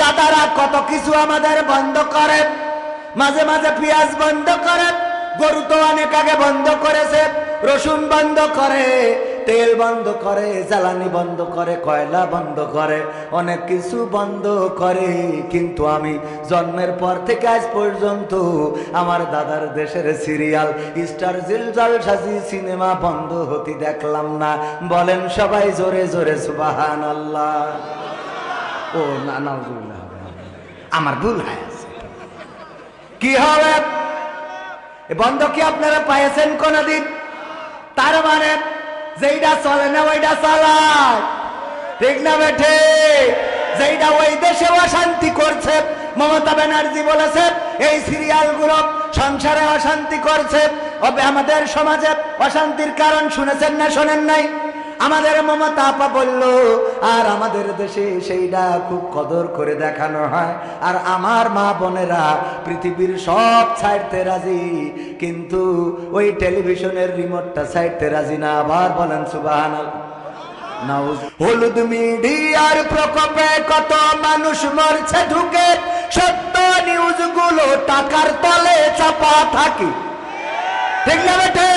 দাদারা কত কিছু আমাদের বন্ধ করে। মাঝে মাঝে পেঁয়াজ বন্ধ করে, গরু তো অনেক আগে বন্ধ করেছে, রসুন বন্ধ করে, তেল বন্ধ করে, জ্বালানি বন্ধ করে, কয়লা বন্ধ করে, অনেক কিছু বন্ধ করে। কিন্তু আমি জন্মের পর থেকে আজ পর্যন্ত আমার দাদার দেশের সিরিয়াল, স্টার জিলজাল সাজি সিনেমা বন্ধ হতে দেখলাম না। বলেন সবাই জোরে জোরে সুবাহান আল্লাহ ও, না, নাউজুবিল্লাহ, হবে আমার ভুল হয়ে আছে কি হবে? বন্ধ কি আপনারা পাইছেন কোনদিন? তার মানে যেইটা চলে না ওইটা চালায়। ঠিক না বেঠে? যেইটা ওই দেশে অশান্তি করছে, মমতা ব্যানার্জি বলেছে, এই সিরিয়ালগুলো সংসারে অশান্তি করছে। আমাদের সমাজে অশান্তির কারণ শুনেছেন না, শোনেন নাই? আমাদের মমতা আপা বলল, আর আমাদের দেশে সেইটা খুব কদর করে দেখানো হয়। আর আমার মা বোনেরা পৃথিবীর সব ছাড়তে রাজি। কিন্তু ওই টেলিভিশনের রিমোটটা ছাড়তে রাজি না। আবার বলেন সুবাহান হলুদ মিডিয়ার প্রকোপে কত মানুষ মরছে ঢুকে। সত্য নিউজগুলো টাকার তলে চাপা থাকে। ঠিক না বেটে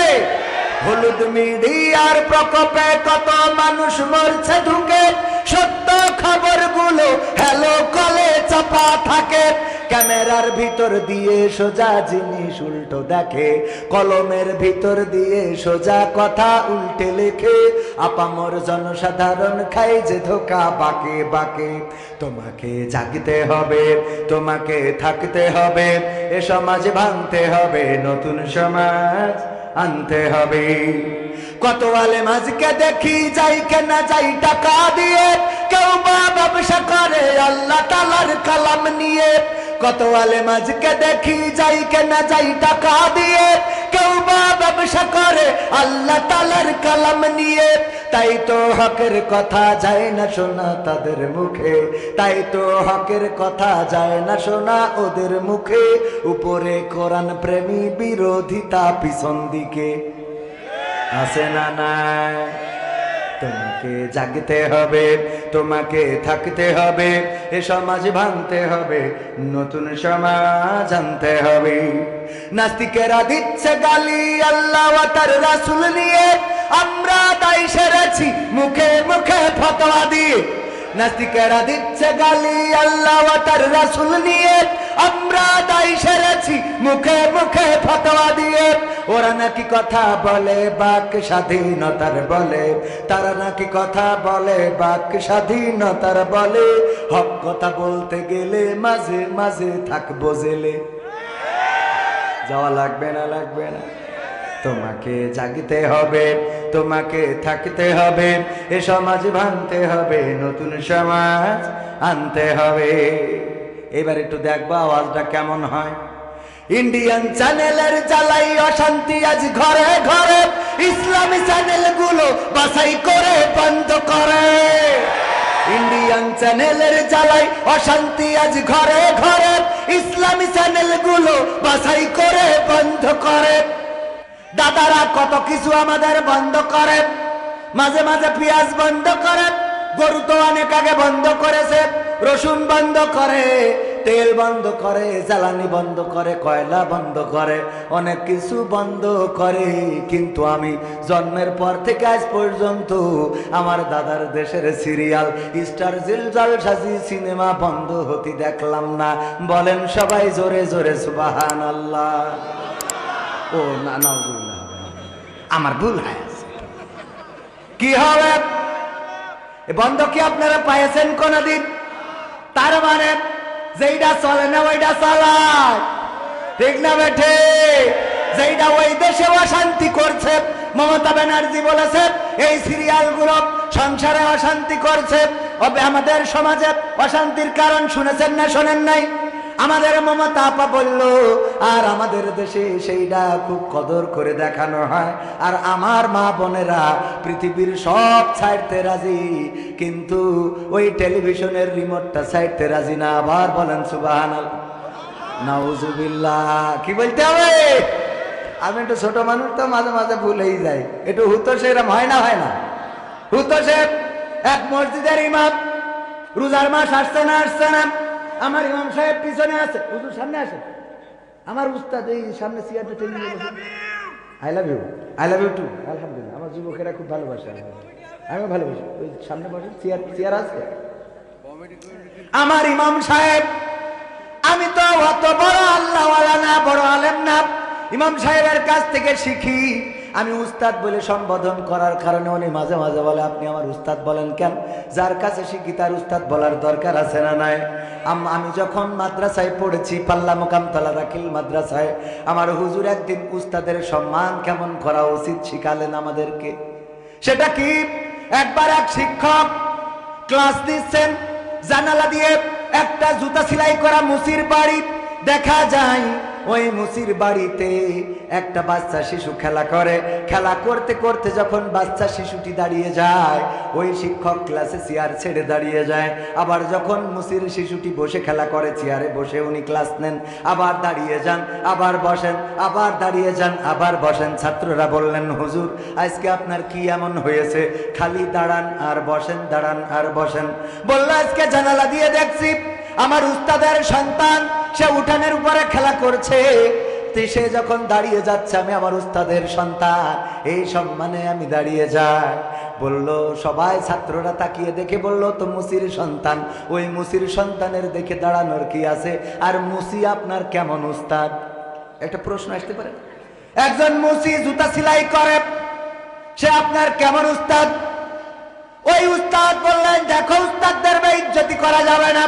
হলুদ মিডিয়ার প্রকোপে কত মানুষ মরছে ঢুকে সত্য খবরগুলো হ্যালো কলে চাপা থাকে। ক্যামেরার ভিতর দিয়ে সোজা জিনিস উল্টো দেখে। কলমের ভিতর দিয়ে সোজা কথা উল্টে লেখে। আপামর জনসাধারণ খাই যে ধোকা বাকে বাকে। তোমাকে জাগতে হবে, তোমাকে থাকতে হবে। এ সমাজ ভাঙতে হবে নতুন সমাজ। আনতে হবে। কত আলে মাঝকে দেখি যাই কেনা যাই টাকা দিয়ে। কেউ বা ব্যবসা করে, আল্লাহ তালার কালাম নিয়ে। কত আলে মাঝকে দেখি যাই কেনা যাই টাকা দিয়ে। কেউ বা ব্যবসা করে, আল্লাহ তালার কালাম নিয়ে। তাই তো হকের কথা যায় না শোনা তাদের মুখে। তাই তো হকের কথা যায় না শোনা ওদের মুখে। উপরে কোরআন প্রেমী বিরোধিতা পিছন দিকে। আসে না নাই? তোমাকে জাগতে হবে, তোমাকে থাকতে হবে, এ সমাজ ভাঙতে হবে, নতুন সমাজ আনতে হবে। নাস্তিকেরা দিচ্ছে গালি আল্লাহ তার রাসুল নিয়ে, আমরা তাই সেরেছি মুখে মুখে ফতোয়া দিয়ে। নাস্তিকেরা দিচ্ছে গালি আল্লাহ তার রাসুল নিয়ে আমরা দায় সেরেছি, মুখে মুখে ফতোয়া দিয়ে। ওরা নাকি কথা বলে বাক স্বাধীনতার বলে। তারা নাকি কথা বলে বাক স্বাধীনতার বলে। হক কথা বলতে গেলে মাঝে মাঝে থাকব জেলে। যাওয়া লাগবে না লাগবে না। তোমাকে জাগতে হবে, তোমাকে থাকতে হবে। এ সমাজ ভাঙতে হবে, নতুন সমাজ আনতে হবে। এবার একটু দেখব আওয়াজটা কেমন হয়। ইন্ডিয়ান চ্যানেলের জ্বালাই অশান্তি আজ ঘরে ঘরে। ইসলামী চ্যানেলগুলো বাছাই করে বন্ধ করে। ইন্ডিয়ান চ্যানেলের জ্বালাই অশান্তি আজ ঘরে ঘরে। ইসলামী চ্যানেলগুলো বাছাই করে বন্ধ করে। দাদারা কত কিছু আমাদের বন্ধ করে। মাঝে মাঝে পেঁয়াজ বন্ধ করে। গরু তো অনেক আগে বন্ধ করেছে। রসুন বন্ধ করে, তেল বন্ধ করে, জ্বালানি বন্ধ করে, কয়লা বন্ধ করে, অনেক কিছু বন্ধ করে। কিন্তু আমি জন্মের পর থেকে আজ পর্যন্ত আমার দাদার দেশের সিরিয়াল, স্টার জিলজাল সাজি সিনেমা বন্ধ হতে দেখলাম না। বলেন সবাই জোরে জোরে সুবাহান আল্লাহ ও, না না। আমার ভুল হয়ে কি হবে? বন্ধ কি আপনারা পাইছেন কোনদিন? মানে যেইটা চলে না ওইটা চালায়। ঠিক না বেঠে? যেইটা ওই দেশে অশান্তি করছে, মমতা ব্যানার্জি বলেছে, এই সিরিয়ালগুলো সংসারে অশান্তি করছে। আমাদের সমাজে অশান্তির কারণ শুনেছেন না শোনেন নাই? আমাদের মমতা আপা বলল, আর আমাদের দেশে সেইটা খুব কদর করে দেখানো হয়। আর আমার মা বোনেরা পৃথিবীর সব ছাড়তে রাজি। কিন্তু ওই টেলিভিশনের রিমোটটা ছাড়তে রাজি না। আবার বলেন সুবাহান নাউজুবিল্লাহ। কি বলতে হবে? আমি একটু ছোট মানুষ তো, মাঝে মাঝে ভুলেই যাই। একটু হুতো সেরম হয় না হয় না? হুতো সে এক মসজিদের ইমাম। রোজার মাস আসছে না আসছে না। আমার ইমাম সাহেব পিছনে আছে, হুজুর সামনে আসে আমার উস্তাদ এই সামনে চেয়ারটা টেনে I love you I love you too আলহামদুলিল্লাহ, আমার যুবকেরা খুব ভালোবাসে। আমিও ভালোবাসি। ওই সামনে বসে চেয়ার চেয়ার আছে। আমার ইমাম সাহেব, আমি তো অত বড় আল্লাহওয়ালা না, বড় আলেম না। ইমাম সাহেবের কাছ থেকে শিখি আমি উস্তাদ বলে সম্বোধন করার কারণে উনি মাঝে মাঝে বলে, আপনি আমার উস্তাদ বলেন কেন? যার কাছে শিখি তার উস্তাদ বলার দরকার আছে না নাই? আম- যখন মাদ্রাসায় পড়েছি, পাল্লা মোকামতলা দাখিল মাদ্রাসায়, আমার হুজুর একদিন উস্তাদের সম্মান কেমন করা উচিত শিখালেন আমাদেরকে। সেটা কি? একবার এক শিক্ষক ক্লাস দিচ্ছেন জানালা দিয়ে একটা জুতা সেলাই করা মুসির বাড়ি, দেখা যায় ওই মুসির বাড়িতে একটা বাচ্চা শিশু খেলা করে। খেলা করতে করতে যখন বাচ্চা শিশুটি দাঁড়িয়ে যায়, ওই শিক্ষক ক্লাসে চেয়ার ছেড়ে দাঁড়িয়ে যায়। আবার যখন মুসির শিশুটি বসে খেলা করে, চেয়ারে বসে উনি ক্লাস নেন। আবার দাঁড়িয়ে যান, আবার বসেন, আবার দাঁড়িয়ে যান, আবার বসেন। ছাত্ররা বললেন, হুজুর, আজকে আপনার কি এমন হয়েছে? খালি দাঁড়ান আর বসেন, দাঁড়ান আর বসেন। বলল, আজকে জানালা দিয়ে দেখছি আমার উস্তাদের সন্তান, সে উঠানের উপরে খেলা করছে। সে যখন দাঁড়িয়ে যাচ্ছে, আমি আমার উস্তাদের সন্তান, এই সম্মানে আমি দাঁড়িয়ে যাই। বলল, সবাই ছাত্ররা তাকিয়ে দেখে বলল, তো মুসির সন্তান, ওই মুসির সন্তানের দেখে দাঁড়ানোর কি আছে? আর মুসি আপনার কেমন উস্তাদ? একটা প্রশ্ন আসতে পারে। একজন মুসি জুতা সেলাই করে, সে আপনার কেমন উস্তাদ? ওই উস্তাদ বললেন, দেখো, উস্তাদদের বেইজ্জতি করা যাবে না।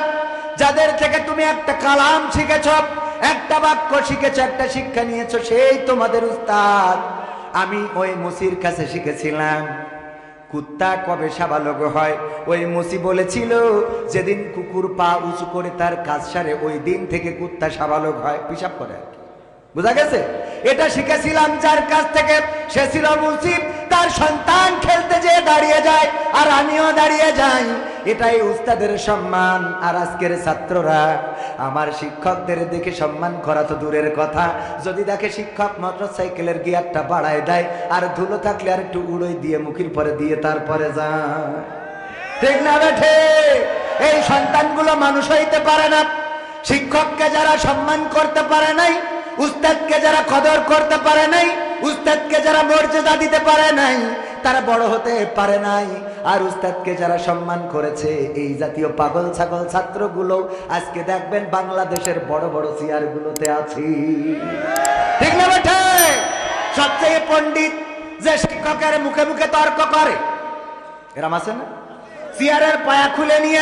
যাদের থেকে তুমি একটা কালাম শিখেছ, একটা বাক্য শিখেছ, একটা শিক্ষা নিয়েছো, সেই তোমাদের উস্তাদ। আমি ওই মুসির কাছে শিখেছিলাম, কুত্তা কবে সাবালক হয়? ওই মুসি বলেছিল, যেদিন কুকুর পা উঁচু করে তার কাজ সারে, ওই দিন থেকে কুত্তা সাবালক হয়। পিসাব করে আর কি। বুঝা গেছে? এটা শিখেছিলাম যার কাছ থেকে সে ছিল মুসিব। তার সন্তান খেলতে যেয়ে দাঁড়িয়ে যায়, আর আমিও দাঁড়িয়ে যাই। এটাই উস্তাদের সম্মান। আর আজকের ছাত্ররা, আমার শিক্ষকদের দেখে সম্মান করা তো দূরের কথা। যদি দেখে শিক্ষক মোটরসাইকেলের গিয়ারটা বাড়ায় দেয়, আর ধুলো থাকলে আর একটু উড়োই দিয়ে মুখের পরে দিয়ে তারপরে যায়। ঠিক না বেঠে? এই সন্তানগুলো মানুষ হইতে পারে না। শিক্ষককে যারা সম্মান করতে পারে নাই, উস্তাদকে যারা কদর করতে পারে নাই, উস্তাদকে যারা মর্যাদা দিতে পারে নাই তারা বড় হতে পারে নাই। আর উস্তাদকে যারা সম্মান করেছে, এই জাতীয় পাগল ছাগল ছাত্রগুলো আজকে দেখবেন বাংলাদেশের বড় বড় চেয়ারগুলোতে আছি। ঠিক না সবচেয়ে পণ্ডিত যে শিক্ষকের মুখে মুখে তর্ক করে, এরম আছে না? চেয়ারের পায়া খুলে নিয়ে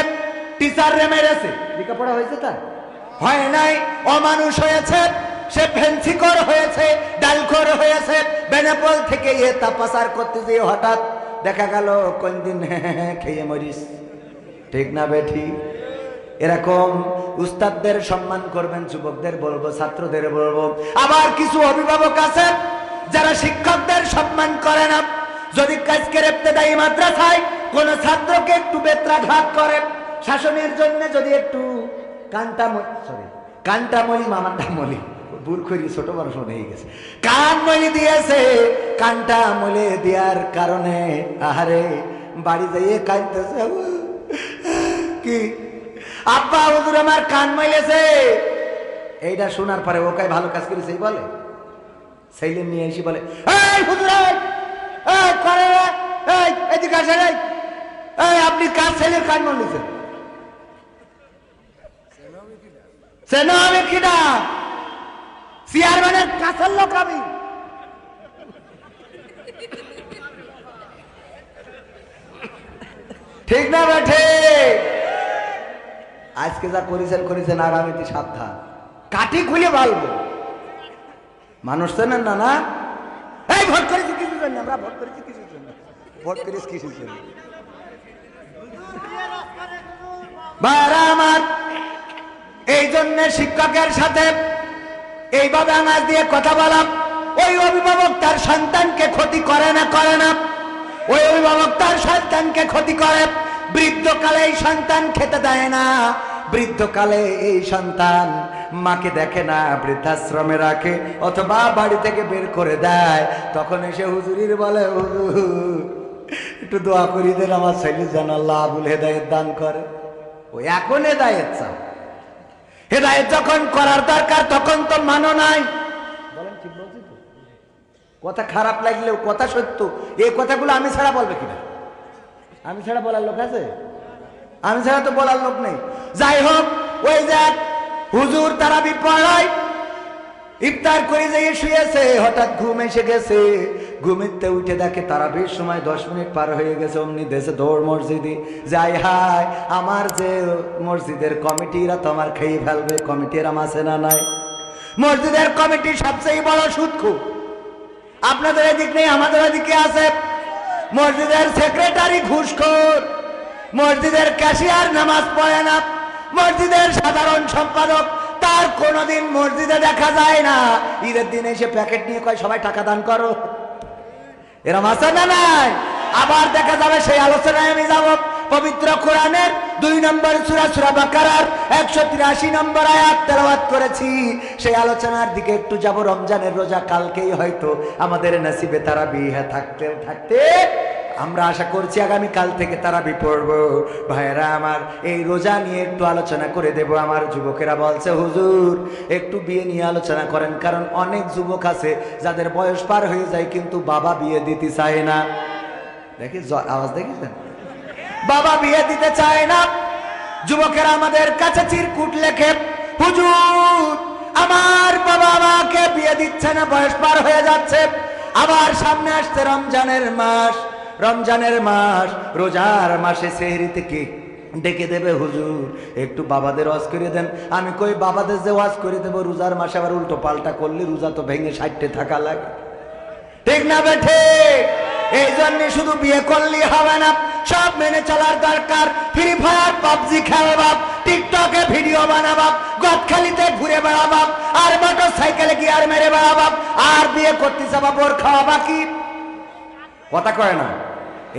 টিচার রে মেরেছে। লেখাপড়া হয়েছে তার? হয় নাই, অমানুষ হয়েছে। সে ভেন্সিকর হয়েছে, ডালখর হয়েছে, বেনাপল থেকে এ তাপাসার করতে যেয়ে হঠাৎ দেখা গেল, কোন দিন খেয়ে মরিস। ঠিক না বেঠি? এরকম উস্তাদদের সম্মান করবেন, যুবকদের বলব, ছাত্রদের বলব। আবার কিছু অভিভাবক আছেন, যারা শিক্ষকদের সম্মান করে না। যদি কাজকে দেয় মাদ্রাসায় কোন ছাত্রকে একটু বেত্রাঘাত করে, শাসনের জন্য যদি একটু কান্টা সরি কান্টামলি মামাটামলি ভুল করি ছোট মানুষ মনে হয়ে গেছে। কানমলি দিয়েছে কানটা মলে দেওয়ার কারণে। আহারে বাড়ি যাইয়ে কাঁদতেছে কি? আব্বা হুজুর আমার কান মাইলেছে। এইটা শোনার পরে ওকে ভালো কাজ করেছে বলে? সেইলে নিয়ে এসে বলে এই হুজুর এই, করে এই এদিকে আসেন এই আপনি কাজ ছেলের কান মারলেছেন সেন আমি কিনা চেয়ারম্যানের কাছের লোক আমি। ঠিক না বেঠে আজকে যা করেছেন করেছেন আগামীতে সাবধান। কাঠি খুলে বলব। মানুষ চেনেন না না? এই, ভোট করেছি কিছু জন্য? আমরা ভোট করেছি কিছু জন্য? ভোট করেছি কিছু জন্য? আমার, এই জন্য শিক্ষকের সাথে এইভাবে আঙাজ দিয়ে কথা বলা ওই অভিভাবক তার সন্তানকে ক্ষতি করে না করে না। ওই অভিভাবক তার সন্তানকে ক্ষতি করে। বৃদ্ধকালে এই সন্তান খেতে দেয় না। বৃদ্ধকালে এই সন্তান মাকে দেখে না, বৃদ্ধাশ্রমে রাখে, অথবা বাড়ি থেকে বের করে দেয়। তখন এসে হুজুরির বলে একটু দোয়া করি দেন, আমার ছেলে যেন আল্লাহ আবুল হেদায়ত দান করে। ও এখন হেদায়ত চাও হেদায়ত যখন করার দরকার, তখন তো মানো নাই। কথা খারাপ লাগলেও কথা সত্য এই কথাগুলো আমি ছাড়া বলবে কিনা? আমি ছাড়া বলার লোক আছে? আমি ছাড়া তো বলার লোক নেই। যাই হোক, ওই যাক হুজুর তারা বিপড়ায় ইফতার করে যেয়ে শুয়েছে, হঠাৎ ঘুম এসে গেছে। ঘুমিতে উঠে দেখে তারা বেশ সময় দশ মিনিট পার হয়ে গেছে অমনি দেশে দৌড় মসজিদে। যাই হাই আমার যে মসজিদের কমিটিরা তোমার খেয়ে ফেলবে, কমিটিরা মাসে না নাই? মসজিদের কমিটি সবচেয়ে বড় সুৎখু আপনাদের এদিক নেই, আমাদের এদিকে আছে। মসজিদের সেক্রেটারি ঘুষখোর। মসজিদের ক্যাশিয়ার নামাজ পড়ে না। মসজিদের সাধারণ সম্পাদক, তার কোনোদিন মসজিদে দেখা যায় না। ঈদের দিনে এসে প্যাকেট নিয়ে কয়, সবাই টাকা দান করো। এরম আছে না নাই? আবার দেখা যাবে সেই আলোচনায় আমি যাব। পবিত্র কোরআনের দুই নম্বর সুরা সুরা বাকারার একশো তিরাশি নম্বর আয়াত তেলাওয়াত করেছি। সেই আলোচনার দিকে একটু যাব। রমজানের রোজা কালকেই হয়তো আমাদের নাসিবে তারা বিয়ে থাকতে থাকতে আমরা আশা করছি আগামী কাল থেকে তারা পড়ব ভাইয়েরা আমার, এই রোজা নিয়ে একটু আলোচনা করে দেব। আমার যুবকেরা বলছে, হুজুর, একটু বিয়ে নিয়ে আলোচনা করেন। কারণ অনেক যুবক আছে, যাদের বয়স পার হয়ে যায় কিন্তু বাবা বিয়ে দিতে চায় না। দেখি আওয়াজ দেখেছেন? বাবা বিয়ে দিতে চায় না। যুবকেরা আমাদের কাছে চিরকুট লেখে, হুজুর, আমার বাবা আমাকে বিয়ে দিচ্ছে না, বয়স পার হয়ে যাচ্ছে। আবার সামনে আসছে রমজানের মাস। রমজানের মাস, রোজার মাসে সেহরি থেকে ডেকে দেবে হুজুর। একটু বাবাদের ওয়াজ করে দেন। আমি কই, বাবাদের যে ওয়াজ করে দেবো, রোজার মাসে আবার উল্টো পাল্টা করলে রোজা তো ভেঙে সাইডে থাকা লাগে। ঠিক না বেঠে এই জন্য শুধু বিয়ে করলেই হবে না। সব মেনে চলার দরকার। ফ্রি ফায়ার পাবজি খেলবাব টিকটকে ভিডিও বানাবাব গদখালিতে ঘুরে বেড়াবাব আর মোটর সাইকেলে গিয়ার মেরে বেড়াবাব আর বিয়ে করতে যাবা, বোর খাওয়া বাকি। কথা কয় না।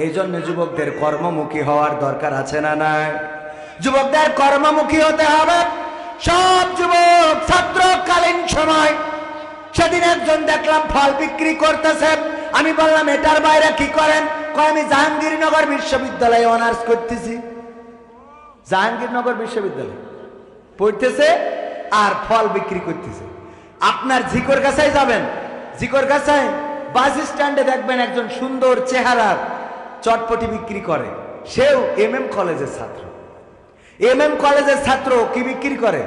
এই জন্য যুবকদের কর্মমুখী হওয়ার দরকার আছে না নাই? যুবকদের কর্মমুখী হতে হবে। সব যুবক ছাত্রকালীন সময় সেদিন একজন দেখলাম ফল বিক্রি করতেছে। আমি বললাম, এটার বাইরে কি করেন? কয়, আমি জাহাঙ্গীরনগর বিশ্ববিদ্যালয়ে অনার্স করতেছি। জাহাঙ্গীরনগর বিশ্ববিদ্যালয় পড়তেছে আর ফল বিক্রি করতেছে। আপনার ঝিকর গাছায় যাবেন। ঝিকর গাছায় বাস স্ট্যান্ডে দেখবেন একজন সুন্দর চেহারার চটপটি বিক্রি করে। সেও এম এম কলেজের ছাত্র। এম এম কলেজের ছাত্র কি বিক্রি করে?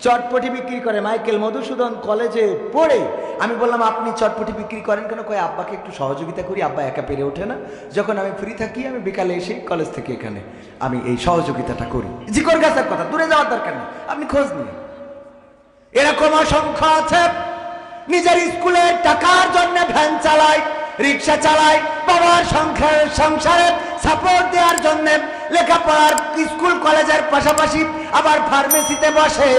চটপটি বিক্রি করে। মাইকেল মধুসূদন কলেজে পড়ে। আমি বললাম, আপনি চটপটি বিক্রি করেন কেন? কয়, আব্বাকে একটু সহযোগিতা করি। আব্বা একা পেরে ওঠে না। যখন আমি ফ্রি থাকি, আমি বিকালে এসে কলেজ থেকে এখানে আমি এই সহযোগিতাটা করি। জিকর গাছের কথা, দূরে যাওয়ার দরকার নেই। আপনি খোঁজ নিন। এরকম অসংখ্য আছে। নিজের স্কুলে টাকার জন্য ভ্যান চালায়, রিক্সা চালায়, বাবার সংসার, সংসারে সাপোর্ট দেওয়ার জন্য লেখাপড়ার স্কুল, কলেজের পাশাপাশি আবার ফার্মেসিতে বসে।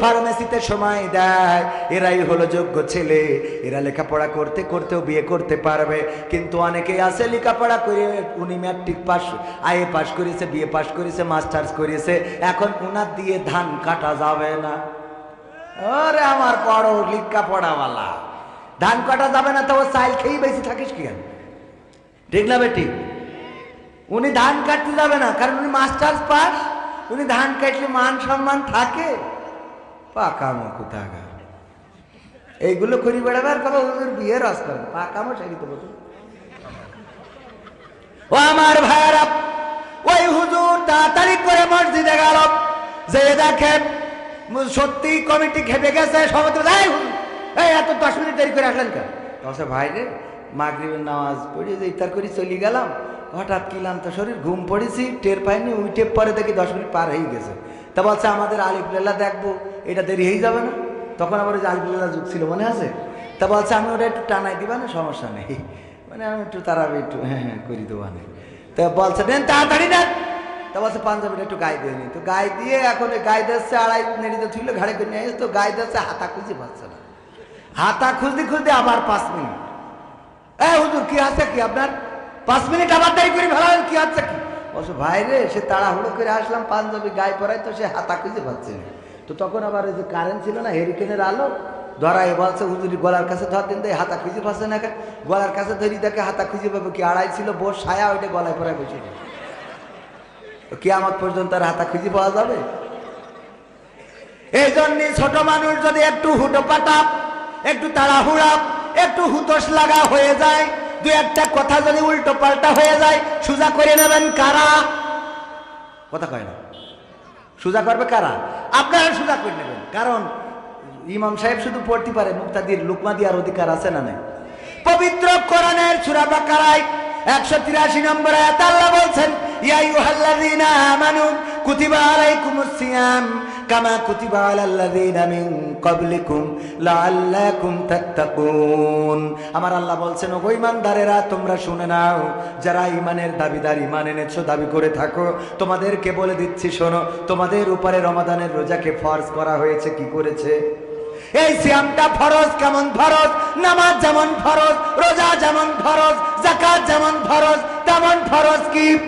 ফার্মেসিতে সময় দেয়। এরাই হলো যোগ্য ছেলে। এরা লেখাপড়া করতে করতেও বিয়ে করতে পারবে। কিন্তু অনেকেই আছে লেখাপড়া করে উনি ম্যাট্রিক পাস আইএ পাস করেছে বিয়ে পাস করেছে মাস্টার্স করেছে। এখন উনার দিয়ে ধান কাটা যাবে না। আরে আমার পড়ো লিক্কা পড়াওয়ালা। ধান কাটা যাবে না তো চাইল খেয়েই বেশি থাকিস কি ঠিক না বেটি? উনি ধান কাটতে যাবে না, কারণ উনি মাস্টার্স পাস। উনি ধান কাটলে মান সম্মান থাকে। পাকামো কোথাকা এইগুলো করি বেড়াবার কথা, ওদের বিয়ের রাস করেন পাকামো সারি তো ও আমার ভাইয়ারা, ওই হুজুর তাড়াতাড়ি করে মসজিদে গেল। যে দেখেন সত্যি কমিটি খেপে গেছে এই হুজুর, এই এত দশ মিনিট দেরি করে আসলেন কেন? ভাই রে মাগরিবের নামাজ পড়ে যে ইফতার করে চলে গেলাম হঠাৎ কিলাম তো শরীর ঘুম পড়েছি টের পাইনি উঠে পরে দেখি দশ মিনিট পার হয়ে গেছে। তা বলছে আমাদের আলিফুল্লাহ দেখব এটা দেরি হয়ে যাবে না? তখন আবার ওই যে আলিফুল্লাহ যুগ ছিল মনে আছে? তা বলছে আমি ওটা একটু টানাই দিবা না সমস্যা নেই। মানে আমি একটু তারা একটু হ্যাঁ হ্যাঁ করি দেবো না তা বলছে নেন তাড়াতাড়ি নেন তা বলছে পাঞ্জাবিটা একটু গায়ে দিয়ে নি। তো গায়ে দিয়ে এখন গায়ে দিচ্ছে আড়াই নেড়িতে থুইলে ঘাড়ে করে নিয়ে তো গায়ে দিচ্ছে হাতা খুঁজে পাচ্ছে না। হাতা খুঁজতে খুঁজতে আবার পাঁচ মিনিট। এ হুজুর, কি আছে কি আপনার? পাঁচ মিনিট আবার দেরি করে ফেলালেন কি আছে কি? বলছো, ভাই রে, সে তাড়াহুড়ো করে আসলাম, পাঞ্জাবি গায়ে পরাই তো সে হাতা খুঁজে পাচ্ছে না। তো তখন আবার ওই যে কারেন্ট ছিল না হেরিকেনের আলো ধরাই বলছে, হুজুরি গলার কাছে ধর দিন দেয় হাতা খুঁজে পাচ্ছে না? গলার কাছে ধরি দেখে হাতা খুঁজে পাবো কি? আড়াই ছিল বোস ছায়া ওইটা গলায় পরায় বসে কি আমার পর্যন্ত আর হাতা খুঁজে পাওয়া যাবে? এই জন্য ছোট মানুষ যদি একটু হুটো পাটা একটু তাড়াহুড়া একটু হুতোষ লাগা হয়ে যায়, দু একটা কথা যদি উল্টো পাল্টা হয়ে যায়, সুজা করে নেবেন কারা? কথা কয় না। সুজা করবে কারা? আপনারা সুজা করে নেবেন। কারণ ইমাম সাহেব শুধু পড়তে পারে, মুক্তাদির, লুকমা দিয়ার অধিকার আছে না নাই? পবিত্র কোরআনের সূরা বাকারায় 183 নম্বর আল্লাহ বলছেন, ইয়া আইয়ুহাল্লাযীনা আমানু মিন আমার আল্লাহ বলছেন ও ইমানদারেরা তোমরা শুনে নাও, যারা ইমানের দাবিদার ইমান এনেছো, দাবি করে থাকো, তোমাদেরকে বলে দিচ্ছি, শোনো, তোমাদের উপরে রমাদানের রোজাকে ফরজ করা হয়েছে, কি করেছে? এই সিয়ামটা ফরজ, কেমন ফরজ? নামাজ যেমন ফরজ, রোজা যেমন ফরজ জাকাত যেমন ফরজ, তেমন ফরজ কি?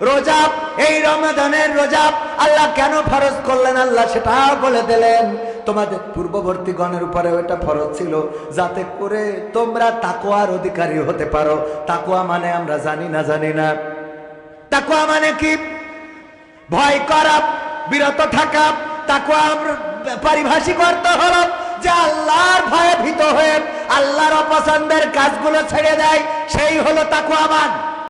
রোজা এই রমাদানের রোজা আল্লাহ কেন ফরজ করলেন? আল্লাহ সেটাও বলে দিলেন। তোমাদের পূর্ববর্তী গণের উপরে ওটা ফরজ ছিল, যাতে করে তোমরা তাকোয়ার অধিকারী হতে পারো। তাকোয়া মানে আমরা জানি না জানি না। তাকোয়া মানে কি? ভয় করা, বিরত থাকা। তাকে পারিভাষিক অর্থ হলো যে আল্লাহর ভয়ে ভীত হয়ে আল্লাহর অপছন্দের কাজগুলো ছেড়ে দেয়, সেই হলো তাকুয়ামান